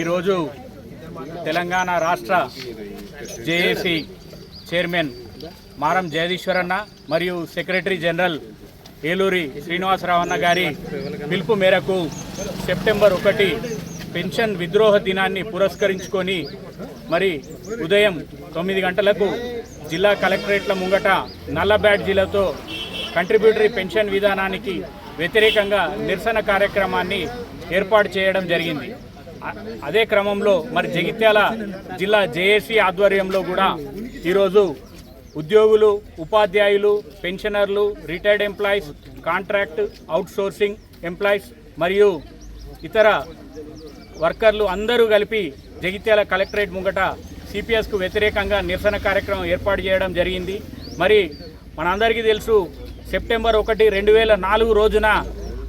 ఈరోజు తెలంగాణ రాష్ట్ర JAC chairman మారం జగదీశ్వరన్న మరియు సెక్రటరీ జనరల్ ఏలూరి శ్రీనివాసరావన్న గారి పిలుపు మేరకు సెప్టెంబర్ ఒకటి పెన్షన్ విద్రోహ దినాన్ని పురస్కరించుకొని మరి ఉదయం తొమ్మిది గంటలకు జిల్లా కలెక్టరేట్ల ముంగట నల్ల బ్యాడ్జీలతో కంట్రిబ్యూటరీ పెన్షన్ విధానానికి వ్యతిరేకంగా నిరసన కార్యక్రమాన్ని ఏర్పాటు చేయడం జరిగింది. అదే క్రమంలో మరి జగిత్యాల జిల్లా జేఏసీ ఆధ్వర్యంలో కూడా ఈరోజు ఉద్యోగులు ఉపాధ్యాయులు పెన్షనర్లు retired employees contract outsourcing employees మరియు ఇతర వర్కర్లు అందరూ కలిపి జగిత్యాల కలెక్టరేట్ ముంగట సిపిఎస్కు వ్యతిరేకంగా నిరసన కార్యక్రమం ఏర్పాటు చేయడం జరిగింది. మరి మనందరికీ తెలుసు సెప్టెంబర్ ఒకటి రెండు వేల నాలుగు రోజున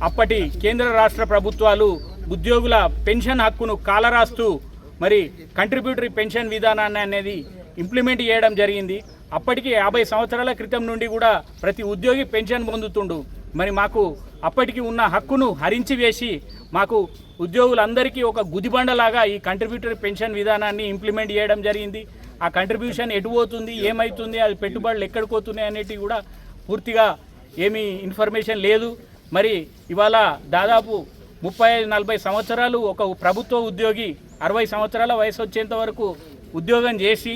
అప్పటి కేంద్ర రాష్ట్ర ప్రభుత్వాలు ఉద్యోగుల పెన్షన్ హక్కును కాలరాస్తూ మరి కంట్రిబ్యూటరీ పెన్షన్ విధానాన్ని అనేది ఇంప్లిమెంట్ చేయడం జరిగింది. అప్పటికి యాభై సంవత్సరాల క్రితం నుండి కూడా ప్రతి ఉద్యోగి పెన్షన్ పొందుతుండు. మరి మాకు అప్పటికి ఉన్న హక్కును హరించి వేసి మాకు ఉద్యోగులందరికీ ఒక గుదిబండలాగా ఈ కంట్రిబ్యూటరీ పెన్షన్ విధానాన్ని ఇంప్లిమెంట్ చేయడం జరిగింది. ఆ కంట్రిబ్యూషన్ ఎటు పోతుంది ఏమవుతుంది అది పెట్టుబడులు ఎక్కడికి పోతున్నాయి అనేటివి కూడా పూర్తిగా ఏమీ ఇన్ఫర్మేషన్ లేదు. మరి ఇవాళ దాదాపు ముప్పై ఐదు నలభై సంవత్సరాలు ఒక ప్రభుత్వ ఉద్యోగి అరవై సంవత్సరాల వయసు వచ్చేంత వరకు ఉద్యోగం చేసి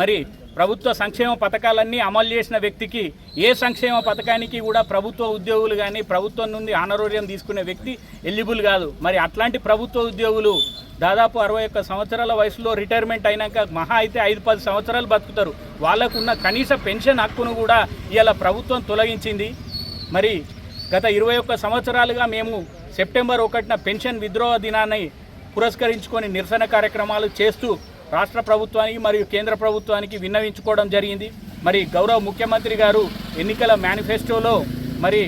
మరి ప్రభుత్వ సంక్షేమ పథకాలన్నీ అమలు చేసిన వ్యక్తికి ఏ సంక్షేమ పథకానికి కూడా ప్రభుత్వ ఉద్యోగులు కానీ ప్రభుత్వం నుండి ఆనరోగ్యం తీసుకునే వ్యక్తి ఎలిజిబుల్ కాదు. మరి అట్లాంటి ప్రభుత్వ ఉద్యోగులు దాదాపు అరవై ఒక్క సంవత్సరాల వయసులో రిటైర్మెంట్ అయినాక మహా అయితే ఐదు పది సంవత్సరాలు బతుకుతారు. వాళ్ళకున్న కనీస పెన్షన్ హక్కును కూడా ఇవాళ ప్రభుత్వం తొలగించింది. మరి గత ఇరవై ఒక్క సంవత్సరాలుగా మేము సెప్టెంబర్ ఒకటిన పెన్షన్ విద్రోహ దినాన్ని పురస్కరించుకొని నిరసన కార్యక్రమాలు చేస్తూ రాష్ట్ర ప్రభుత్వానికి మరియు కేంద్ర ప్రభుత్వానికి విన్నవించుకోవడం జరిగింది. మరి గౌరవ ముఖ్యమంత్రి గారు ఎన్నికల మేనిఫెస్టోలో మరి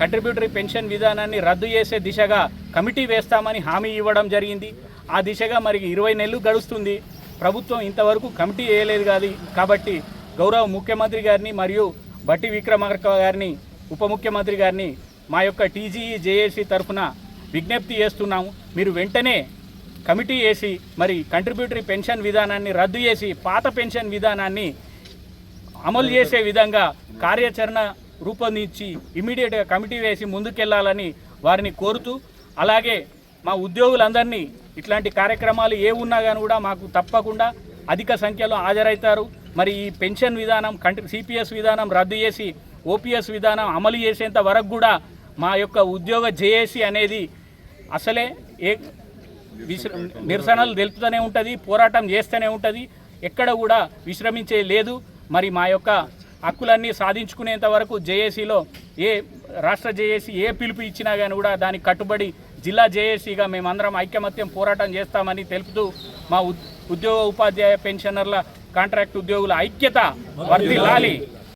కంట్రిబ్యూటరీ పెన్షన్ విధానాన్ని రద్దు చేసే దిశగా కమిటీ వేస్తామని హామీ ఇవ్వడం జరిగింది. ఆ దిశగా మరి ఇరవై నెలలు గడుస్తుంది. ప్రభుత్వం ఇంతవరకు కమిటీ వేయలేదు కాదు. కాబట్టి గౌరవ ముఖ్యమంత్రి గారిని మరియు బట్టి విక్రమార్క గారిని ఉప ముఖ్యమంత్రి గారిని మా యొక్క టీజీఈ జేఏసీ తరఫున విజ్ఞప్తి చేస్తున్నాము. మీరు వెంటనే కమిటీ వేసి మరి కంట్రిబ్యూటరీ పెన్షన్ విధానాన్ని రద్దు చేసి పాత పెన్షన్ విధానాన్ని అమలు చేసే విధంగా కార్యాచరణ రూపొందించి ఇమీడియట్గా కమిటీ వేసి ముందుకెళ్ళాలని వారిని కోరుతూ అలాగే మా ఉద్యోగులందరినీ ఇట్లాంటి కార్యక్రమాలు ఏ ఉన్నా కానీ కూడా మాకు తప్పకుండా అధిక సంఖ్యలో హాజరవుతారు. మరి ఈ పెన్షన్ విధానం కంట్రీ సిపిఎస్ విధానం రద్దు చేసి ఓపీఎస్ విధానం అమలు చేసేంత వరకు కూడా మా యొక్క ఉద్యోగ జేఏసీ అనేది అసలే ఏ నిరసనలు తెలుపుతూనే ఉంటుంది పోరాటం చేస్తూనే ఉంటుంది ఎక్కడ కూడా విశ్రమించే లేదు. మరి మా యొక్క హక్కులన్నీ సాధించుకునేంత వరకు జేఏసీలో ఏ రాష్ట్ర జేఏసీ ఏ పిలుపు ఇచ్చినా కానీ కూడా దానికి కట్టుబడి జిల్లా జేఏసీగా మేమందరం ఐకమత్యం పోరాటం చేస్తామని తెలుపుతూ మా ఉద్యోగ ఉపాధ్యాయ పెన్షనర్ల కాంట్రాక్ట్ ఉద్యోగుల ఐక్యత వర్తిల్లాలి